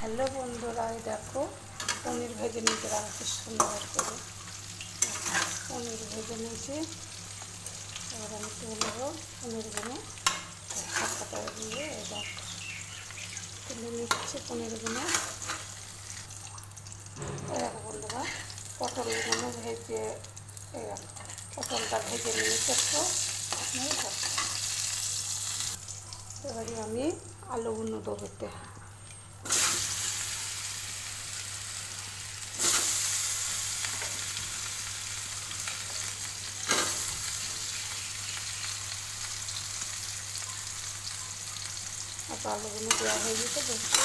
Hello বন্ধুরা দেখো, পনির ভেজে নিতে রাখছি সুন্দর করে। পনির ভেজে নিয়েছি। এবার আমি তুলে নেব পনিরগুলো হাতটা দিয়ে দেখো, তুলে নিচ্ছি পনিরগুলো এরকম বন্ধুরা পটলগুলো ভেজে পটলটা ভেজে নিয়েছি একটু। এবারে আমি আলুগুলো দেবো আর আলুগুলো দেওয়া হয়ে গেছে দেখতে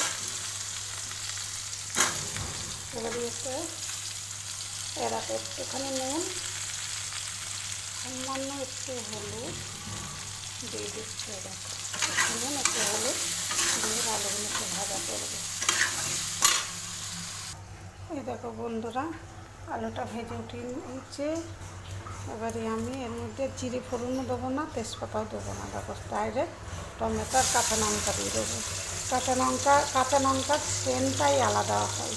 এবারে এতে এরাতে একটুখানি নুন সামান্য একটু হলুদ দিয়ে দিচ্ছি দেখো নুন, একটু হলুদ দিয়ে আলুগুলো একটু ভাজা করবে এই দেখো বন্ধুরা, আলুটা ভেজে উঠিয়ে নিচ্ছে এবারে আমি এর মধ্যে জিরে ফোড়নও দেবো না, তেজপাতাও দেবো না, দেখো, ডাইরেক্ট টমেটো আর কাঁচা লঙ্কা দিয়ে দেবো। কাঁচা লঙ্কা, কাঁচা লঙ্কার সেন্টটাই আলাদা হয়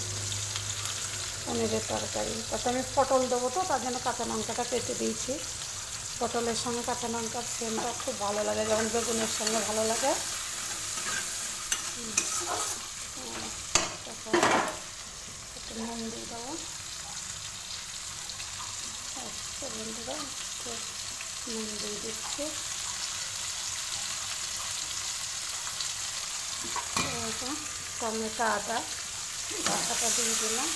পনিরের তরকারি। তাতে আমি পটল দেবো তো, তার জন্য কাঁচা লঙ্কাটা কেটে দিয়েছি। পটলের সঙ্গে কাঁচা লঙ্কার সেন্টটা খুব ভালো লাগে, যেমন বেগুনের সঙ্গে ভালো লাগে। একটু নুন দিয়ে দেবো। নুন দিয়ে দিচ্ছি। টমেটো আদা বাটাটা দিয়ে দিলাম।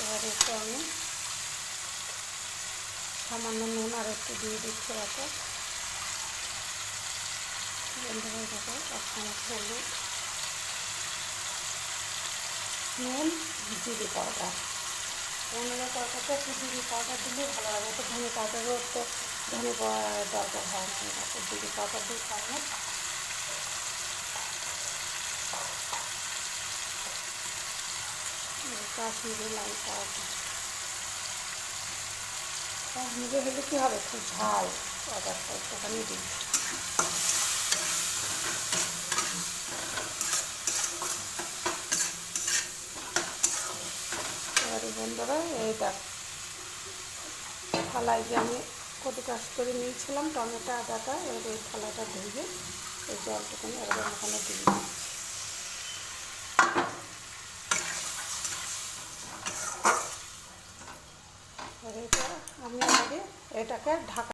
এবার একটু আমি সামান্য নুন আর একটু দিয়ে দিচ্ছি রাতে হলুদ নুন জিরে পাউডার পনেরো তরকারিতে একটু জিরে পাউডার দিলে ভালো লাগে। তো ধনে পাউডারও তো ধনে দরকার হয় না। তারপর জিরে পাউডার দিয়ে খাব কাশ্মীরি লাল কাশ্মীরি হলে কী হবে? একটু ঝাল। পাউডারটা একটুখানি দিই এবারে দেখ থালায় যে আমি কটু কাজ করে নিয়েছিলাম, টমেটো, আদাটা, এবার এই থালাটা ধুয়ে এই জলটুকুনি এবার ওখানে দিয়ে দিচ্ছি। এটা আমি আগে এটাকে ঢাকা